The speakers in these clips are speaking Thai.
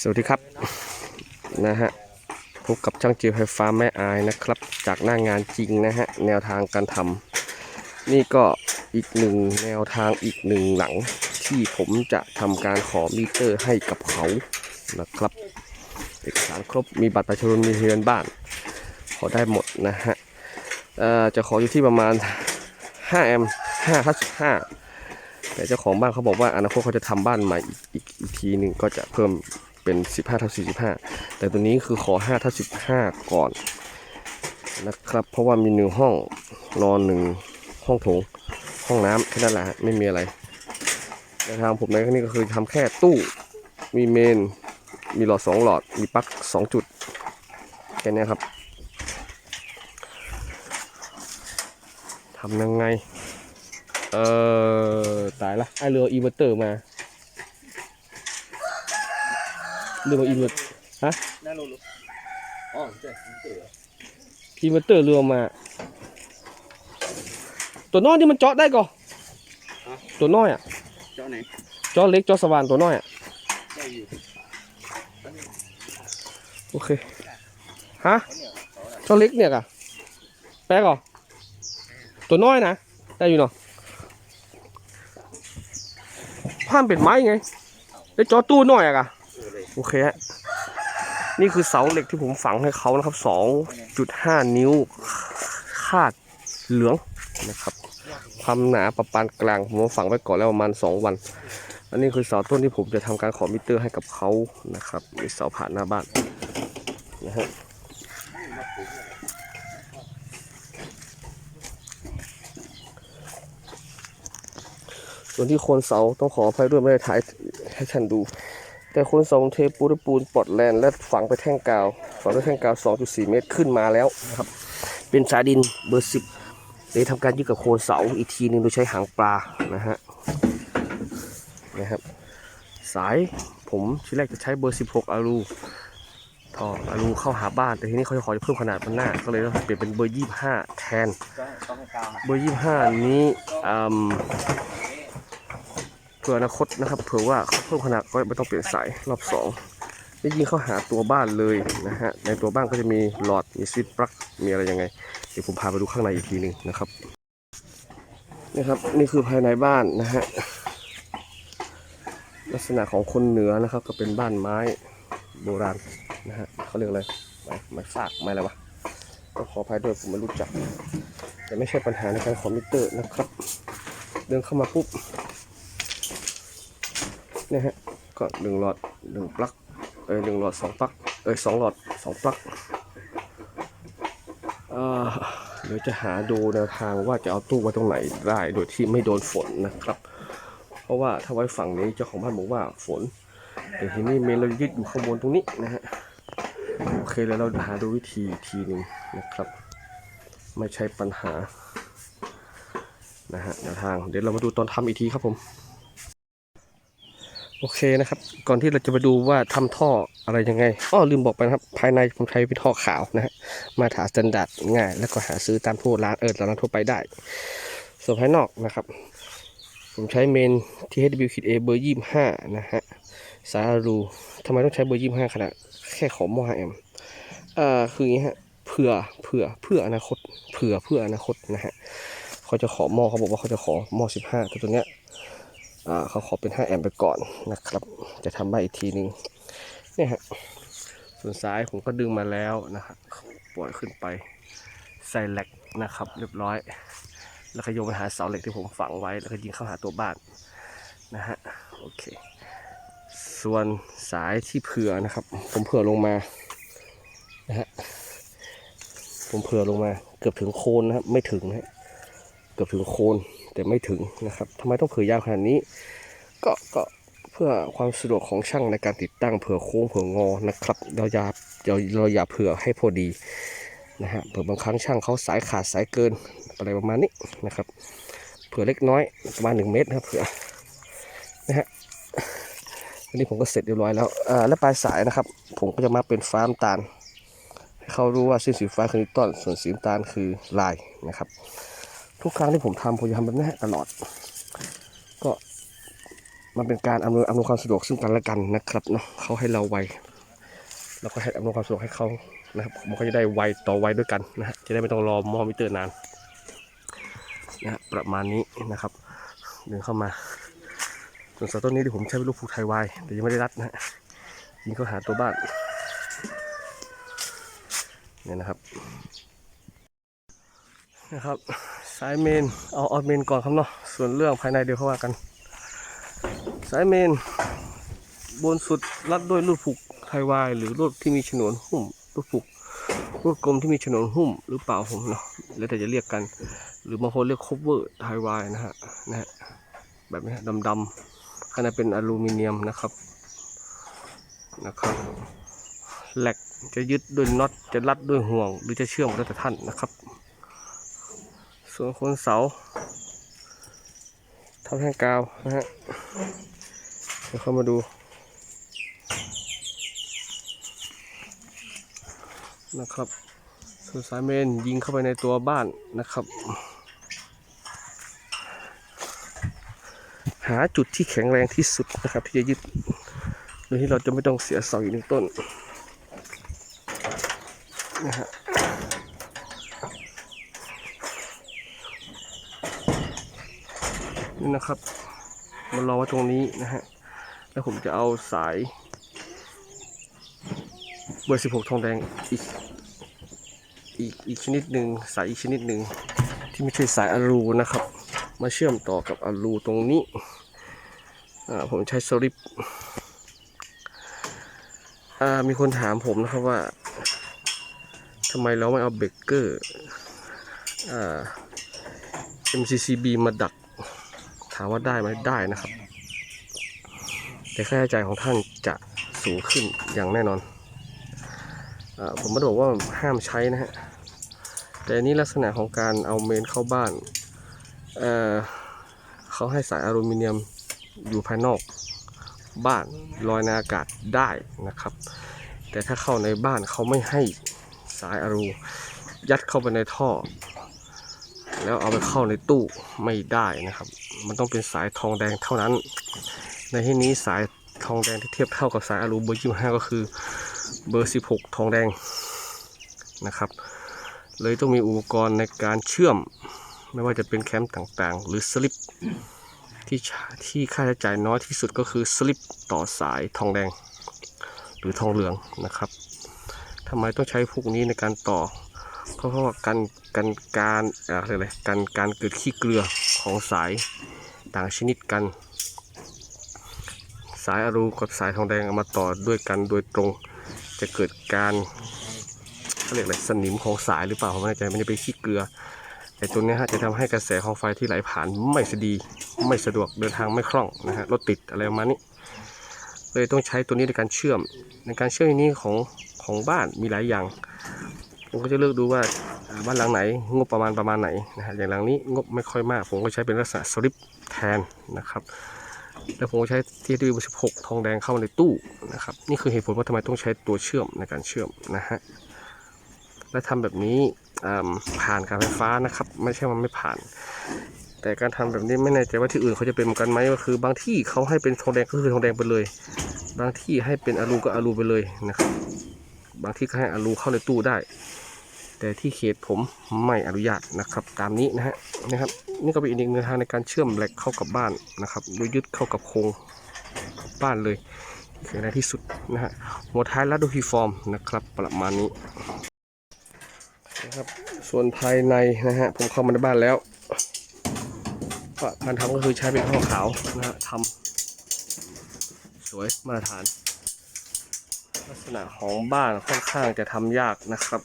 สวัสดีครับนะฮะพบกับช่างจิวไฟฟ้าแม่อายนะครับ จากหน้างานจริงนะฮะแนวทางการทำนี่ก็อีกหนึ่งแนวทางอีกหนึ่งหลัง ที่ผมจะทำการขอมิเตอร์ให้กับเขานะครับ เอกสารครบมีบัตรประชาชนมีทะเบียนบ้าน ขอได้หมดนะฮะจะขออยู่ที่ประมาณ5แอมป์5ทับ15แต่เจ้าของบ้านเขาบอกว่าอนาคตเขาจะทำบ้านใหม่อีกอีกทีหนึ่งก็จะเพิ่ม เป็น 15ทับ45 แต่ตัวนี้คือขอ5ทับ15 ก่อนนะครับ เพราะว่ามีหนึ่งห้องนอนหนึ่งห้องโถงห้องน้ำแค่นั้นแหละฮะไม่มีอะไรในทางผมในครั้งนี้ก็คือทำแค่ตู้มีเมน มีหลอด2หลอด มีปลั๊ก2จุดแค่นี้ครับทำยังไง เออตายละไอเรืออีเวอร์เตอร์มา เรือมาอีเวอร์ฮะน่ารู้รู้อ๋อใช่ผมเจออีเวอร์เตอร์เรือมา ตัวน้อยที่มันเจาะได้ก่อตัวน้อยอะเจ้าไหนเจาะเล็กเจาะสว่านตัวน้อยอะได้อยู่โอเคฮะเจาะเล็กเนี่ยกะแป๊กก่อตัวน้อยนะได้อยู่เนาะผ้ามเป็นไม้ไงได้เจาะตู้น้อยอะกะเออเลย โอเคฮะนี่คือเสาเหล็กที่ผมฝังให้เขานะครับ2.5นิ้วคาดเหลืองนะครับ ความหนาประปานกลาง ผมฝังไว้ก่อนแล้วประมาณ2วัน อันนี้คือเสาต้นที่ผมจะทำการขอมิเตอร์ให้กับเขานะครับ มีเสาผ่านหน้าบ้านนะฮะส่วนที่โคนเสาต้องขออภัยด้วยไม่ได้ถ่ายให้ท่านดู แต่โคนสาผมเทปูนด้วยปูนปลอดแลนและฝังไปแท่งกาวฝังด้วยแท่งกาว 2.4 เมตรขึ้นมาแล้วนะครับเป็นสายดินเบอร์ 10เลยทำการยึดกับโคนเสาอีกทีหนึงโดยใช้หางปลานะฮะนะครับสายผมทีแรกจะใช้เบอร์ 16 อารูท่ออารูเข้าหาบ้าน แต่ทีนี้เขาจะขอเพิ่มขนาดมันหน้า ก็เลยต้องเปลี่ยนเป็นเบอร์ 25 แทนก็ต้องให้กาวนเบอร์ยี่ห้านี้ เผื่ออนาคตนะครับเผื่อว่าเขาเพิ่มขนาดก็ไม่ต้องเปลี่ยนสายรอบสองนี่ยิงเข้าหาตัวบ้านเลยนะฮะในตัวบ้านก็จะมีหลอดมีสวิตช์ปลั๊กมีอะไรยังไง เดี๋ยวผมพาไปดูข้างในอีกทีหนึ่งนะครับนี่ครับนี่คือภายในบ้านนะฮะลักษณะของคนเหนือนะครับ ก็เป็นบ้านไม้โบราณนะฮะเขาเรียกอะไรไม้ไม้ฟากไม้อะไรวะต้องขออภัยด้วยผมไม่รู้จัก แต่ไม่ใช่ปัญหาในการขอมิเตอร์นะครับ เดินเข้ามาปุ๊บ นี่ยฮะก็หนึ่งหลอดหนึ่งปลั๊กเอ้ยหนึ่งหลอดสองปลั๊กเอ้ยสองหลอดสองปลั๊กเดี๋ยวจะหาดูแนวทางว่าจะเอาตู้ไว้ตรงไหนได้โดยที่ไม่โดนฝนนะครับ เพราะว่าถ้าไว้ฝั่งนี้เจ้าของบ้านบอกว่าฝนแต่ทีนี้เมนเรายึดอยู่ข้างบนตรงนี้นะฮะโอเคแล้วเราหาดูวิธีทีหนึ่งนะครับ ไม่ใช่ปัญหานะฮะแนวทางเดี๋ยวเรามาดูตอนทำอีกทีครับผม โอเคนะครับ ก่อนที่เราจะไปดูว่าทำท่ออะไรยังไงอ้อลืมบอกไปนะครับ ภายในผมใช้เป็นท่อขาวนะฮะมาตรฐานสแตนดาร์ดง่าย แล้วก็หาซื้อตามทั่วร้านเออร้านทั่วไปได้ ส่วนภายนอกนะครับ ผมใช้เมน THW ขีด A เบอร์ยี่ห้านะฮะสายดูทำไมต้องใช้เบอร์ยี่ห้าขนาดแค่ขอหม้อแอมเอ่อคืออย่างนี้ฮะเผื่อเผื่อเพื่ออนาคตเผื่อเพื่ออนาคตนะฮะเขาจะขอหม้อเขาบอกว่าเขาจะขอหม้อ15แต่ตัวเนี้ย เขาขอเป็น 5 แอมป์ไปก่อนนะครับ จะทำบ้านอีกทีนึงเนี่ยฮะส่วนซ้ายผมก็ดึงมาแล้วนะครับปล่อยขึ้นไปใส่แหลกนะครับ เรียบร้อย แล้วก็โยงไปหาเสาเหล็กที่ผมฝังไว้ แล้วก็ยิงเข้าหาตัวบ้านนะฮะโอเค ส่วนสายที่เผื่อนะครับ ผมเผื่อลงมานะฮะผมเผื่อลงมา เกือบถึงโคนนะครับไม่ถึงนะฮะเกือบถึงโคน แต่ไม่ถึงนะครับทำไมต้องเผื่อยาวขนาดนี้ ก็ก็เพื่อความสะดวกของช่างในการติดตั้งเผื่อโค้งเผื่องอนะครับเราอย่าเราเราอย่าเผื่อให้พอดีนะฮะเผื่อบางครั้งช่างเขาสายขาดสายเกินอะไรประมาณนี้นะครับเผื่อเล็กน้อยประมาณ1เมตรนะเผื่อนะฮะอันนี้ผมก็เสร็จเรียบร้อยแล้วอ่าและปลายสายนะครับ ผมก็จะมาเป็นฟ้าน้ำตาลให้เขารู้ว่าเส้นสีฟ้าคือนิตันส่วนสีน้ำตาลคือลายนะครับ ทุกครั้งที่ผมทำผมจะทำแบบนี้ตลอด ก็มันเป็นการอำนวยอำนวยความสะดวกซึ่งกันและกันนะครับเนาะเขาให้เราไวเราก็ให้อำนวยความสะดวกให้เขานะครับมันก็จะได้ไวต่อไวด้วยกันนะฮะจะได้ไม่ต้องรอมอมิเตอร์นานนะฮะประมาณนี้นะครับเดินเข้ามาส่วนเสาต้นนี้ที่ผมใช้เป็นลูกผูกไทยวายแต่ยังไม่ได้รัดนะฮะยิงเข้าหาตัวบ้านเนี่ยนะครับนะครับ สายเมน เอาเอาเมนก่อนครับเนาะ ส่วนเรื่องภายในเดี๋ยวเขาว่ากัน สายเมน บนสุดรัดด้วยลูกผูกไทยวาย หรือลูกที่มีฉนวนหุ้มลูกผูกลูกกลมที่มีฉนวนหุ้มหรือเปล่าผมเนาะ แล้วแต่จะเรียกกัน หรือบางคนเรียกคบเวอร์ไทยวายนะฮะ นะฮะ แบบนี้ดำๆข้างในเป็นอลูมิเนียมนะครับ นะครับแหลกจะยึดด้วยน็อต จะรัดด้วยห่วง หรือจะเชื่อมก็แล้วแต่ท่านนะครับ ส่วนคนเสาทำแท่งกาวนะฮะเดี๋ยวเข้ามาดูนะครับส่วนสายเมนยิงเข้าไปในตัวบ้านนะครับ หาจุดที่แข็งแรงที่สุดนะครับ ที่จะยึดโดยที่เราจะไม่ต้องเสียเสาอีกหนึ่งต้นนะฮะ นี่นะครับมารอไว้ตรงนี้นะฮะแล้วผมจะเอาสาย เบอร์ 16 ทองแดงอีกอีกอีกชนิดหนึ่งสายอีกชนิดหนึ่งที่ไม่ใช่สายอะลูนะครับ มาเชื่อมต่อกับอะลูตรงนี้ผมใช้สลิปมีคนถามผมนะครับว่าทำไมเราไม่เอาเบรกเกอร์ MCCB มาดัก ถามว่าได้ไหมได้นะครับ แต่ค่าใช้จ่ายของท่านจะสูงขึ้นอย่างแน่นอนอผมไม่ได้บอกว่าห้ามใช้นะฮะแต่อันนี่ลักษณะของการเอาเมนเข้าบ้านเเขาให้สายอลูมิเนียมอยู่ภายนอกบ้านลอยในอากาศได้นะครับ แต่ถ้าเข้าในบ้านเขาไม่ให้สายอลูยัดเข้าไปในท่อ แล้วเอาไปเข้าในตู้ไม่ได้นะครับ มันต้องเป็นสายทองแดงเท่านั้น ในที่นี้สายทองแดงที่เทียบเท่ากับสายอะลูเบอร์ยี่ห้าก็คือเบอร์ 16 ทองแดงนะครับ เลยต้องมีอุปกรณ์ในการเชื่อม ไม่ว่าจะเป็นแคมป์ต่างๆ หรือสลิปที่ใช้ที่ค่าใช้จ่ายน้อยที่สุดก็คือสลิปต่อสายทองแดง หรือทองเหลืองนะครับทำไมต้องใช้พวกนี้ในการต่อ เพราะว่าการการการอะไรยกอะไรการการเกิดขี้เกลือ ของสายต่างชนิดกัน สายอลูกับสายทองแดงเอามาต่อด้วยกันโดยตรง จะเกิดการเขาเรียกอะไรสนิมของสายหรือเปล่าผมไม่แน่ใจมันจะเป็นขี้เกลือไอ้ตัวนี้ฮะจะทำให้กระแสของไฟที่ไหลผ่านไม่สะดี ไม่สะดวกเดินทางไม่คล่องนะฮะรถติดอะไรประมาณนี้เลยต้องใช้ตัวนี้ในการเชื่อมในการเชื่อมนี้ของของบ้านมีหลายอย่าง ผมก็จะเลือกดูว่า บ้านหลังไหน งบประมาณประมาณไหนนะฮะอย่างหลังนี้งบไม่ค่อยมาก ผมก็ใช้เป็นลักษณะสลิปแทนนะครับแล้วผมก็ใช้ที่ดีบหกทองแดงเข้ามาในตู้นะครับนี่คือเหตุผลว่าทำไมต้องใช้ตัวเชื่อมในการเชื่อมนะฮะและทำแบบนี้ผ่านการไฟฟ้านะครับ ไม่ใช่ว่าไม่ผ่าน แต่การทำแบบนี้ไม่แน่ใจว่าที่อื่นเขาจะเป็นเหมือนกันไหมก็คือบางที่เขาให้เป็นทองแดงก็คือทองแดงไปเลย บางที่ให้เป็นอลูก็อลูไปเลยนะครับ บางที่ก็ให้อลูเข้าในตู้ได้ แต่ที่เขตผมไม่อนุญาตนะครับ ตามนี้นะฮะนะครับ นี่ก็เป็นอีกหนึ่งทางในการเชื่อมเหล็กเข้ากับบ้านนะครับโดยยึดเข้ากับโครงบ้านเลยแข็งแรที่สุดนะฮะหัวท้ายรัดด้วยฮีฟอร์มนะครับประมาณนี้นะครับส่วนภายในนะฮะผมเข้ามาในบ้านแล้วก็การทำก็คือใช้เป็นท่อขาวนะฮะทำสวยมาตรฐาน ลักษณะของบ้านค่อนข้างจะทำยากนะครับ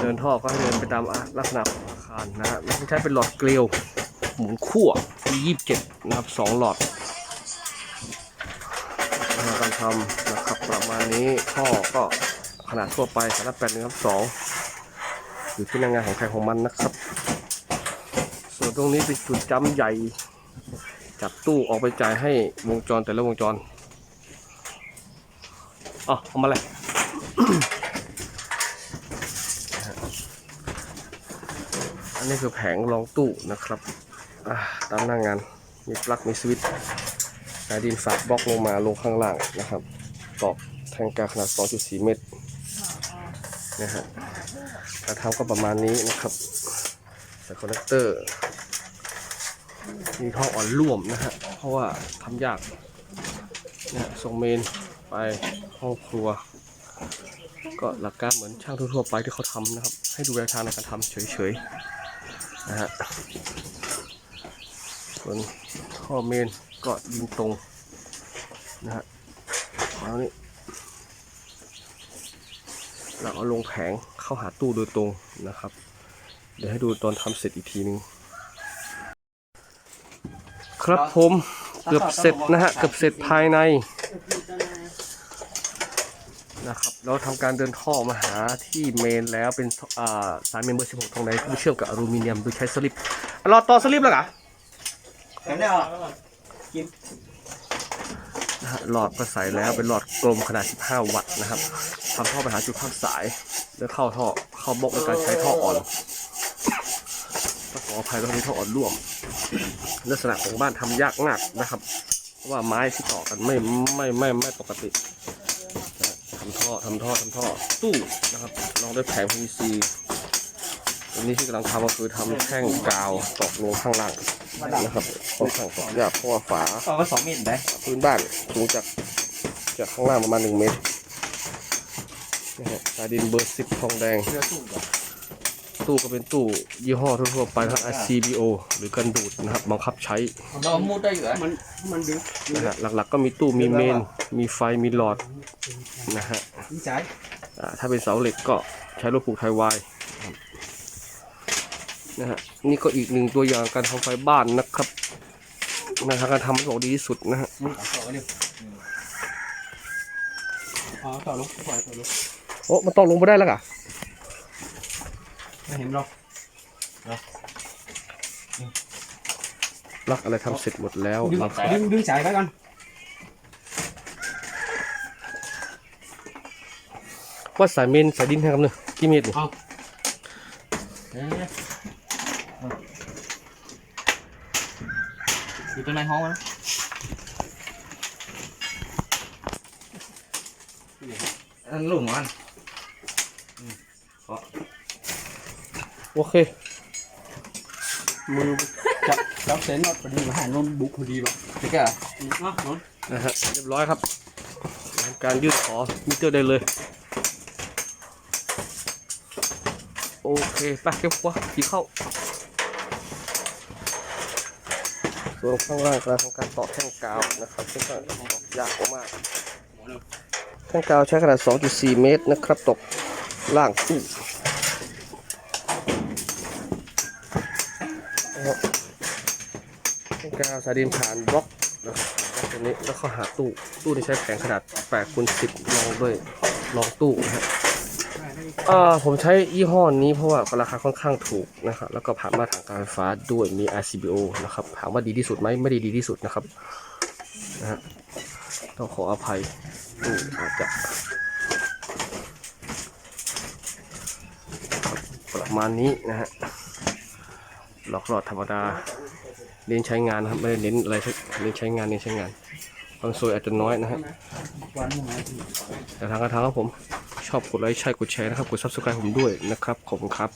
เดินท่อก็ให้เดินไปตามลักษณะของอาคารนะฮะใช้เป็นหลอดเกลียว หมุนขั้วมียี่สิบเจ็ดนะครับสองหลอดการทำนะครับประมาณนี้ท่อก็ขนาดทั่วไปขนาดแปดนึงครับสองอยู่ที่หนางงานของใครของมันนะครับ ส่วนตรงนี้เป็นจุดจำใหญ่จับตู้ออกไปจ่ายให้วงจรแต่ละวงจรอ๋อเอามาเลย นนี้คือแผงรองตู้นะครับตามหน้างาน มีปลั๊กมีสวิตช์สายดินฝากบล็อกลงมาลงข้างล่างนะครับ ตอกแทงกาขนาด 2.4 เมตรนะฮะการทำก็ประมาณนี้นะครับใส่คอนเนคเตอร์มีท่ออ่อนร่วมนะฮะ เพราะว่าทำยากเนี่ยส่งเมนไปห้องครัว ก็หลักการเหมือนช่างทั่วๆไปที่เขาทำนะครับ ให้ดูแนวทางในการทำเฉยๆ นะฮะส่วนท่อเมนก็ยิงตรงนะฮะแล้วนี่เราเอาลงแผงเข้าหาตู้โดยตรงนะครับ เดี๋ยวให้ดูตอนทำเสร็จอีกทีนึง ครับผมเกือบเสร็จนะฮะเกือบเสร็จภายในนะครับ เราทำการเดินท่อมาหาที่เมนแล้วเป็นอ่าสายเมนเบอร์ 16ตรงไหนที่เชื่อมกับอลูมิเนียมโดยใช้สลิปรอต่อสลิปแล้วเหรอเห็นได้เหรอนะฮะหลอดก็ใส่แล้วเป็นหลอดกลมขนาด 15 วัตต์นะครับทำท่อไปหาจุดพักสาย แล้วเข้าท่อเข้าบล็อกในการใช้ท่ออ่อนต้องขออภัยต้องใช้ท่ออ่อนร่วม ลักษณะของบ้านทำยากมากนะครับ เพราะว่าไม้ที่ต่อกันไม่ไม่ไม่ไม่ปกตินะทำท่อทำท่อทำท่อตู้นะครับลองด้วยแผง PVC อันนี้ที่กำลังทำก็คือทำแท่งกาวตอกลงข้างล่างนะครับค่อนข้างตอกยากเพราะว่าฝาต่อก็สองมิลได้พื้นบ้านสูงจากจากข้างล่างประมาณหนึ่งเมตรนะฮะสายดินเบอร์สิบทองแดงเรือสูงกว่า ตู้ก็เป็นตู้ยี่ห้อทั่วๆไปทั้ง RCBO หรือกันดูดนะครับ บังคับใช้เรามุดได้อยู่อะมันมันดึงนะฮะหลักๆก็มีตู้มีเมน มีไฟมีหลอดนะฮะนี่ใจอ่าถ้าเป็นเสาเหล็กก็ใช้รถผูกไทยวายนะฮะนี่ก็อีกหนึ่งตัวอย่างการทำไฟบ้านนะครับนะฮะการทำให้ออกดีที่สุดนะฮะมึงเอาต่อไปดิเอาต่อลงปล่อยต่อลงโอ้มันต้องลงไปได้แล้วก่ะ ไม่เห็นหรอกลักอะไรทำเสร็จหมดแล้วดึงนะครับดึงดึงสายไว้ก่อนว่าสายเมนสายดินให้ครับเนี่ยกี่เมตรนี่อยู่ตรงในห้องนะอันหลุมมัน โอเค มือจับจับเส้นน็อตพอดีมาหาลนบุกพอดีแบบพี่กะอะนนนะฮะเรียบร้อยครับทำการยืดขอมิเตอร์ได้เลย โอเคไปเก็บหัวขี่เข้าส่วนข้างล่างกำลังทำการต่อแท่งกาวนะครับซึ่งก็ตอกยากมากแท่งกาวใช้ขนาด 2.4 เมตรนะครับตกล่างตู้นะฮะแท่ง กาวสายดินผ่านบล็อกนะครับตัวนี้แล้วเขาหาตู้ตู้ที่ใช้แผงขนาด8คูณ10ลองด้วยลองตู้นะฮะอ่าผมใช้ยี่ห้อนี้เพราะว่าราคาค่อนข้างถูกนะครับแล้วก็ผ่านมาตรฐานการไฟฟ้าด้วยมี RCBO นะครับถามว่าดีที่สุดไหมไม่ได้ดีที่สุดนะครับนะฮะต้องขออภัยตู้อาจจะประมาณนี้นะฮะหลอกหลอดธรรมดา เน้นใช้งานนะครับไม่ได้เน้นอะไรเน้นใช้งานเน้นใช้งานบางโซยอาจจะน้อยนะฮะวันมึงไงแต่ทางกระทางครับผมชอบกดไลค์ใช่กดแชร์นะครับกด subscribe ผมด้วยนะครับขอบคุณครับ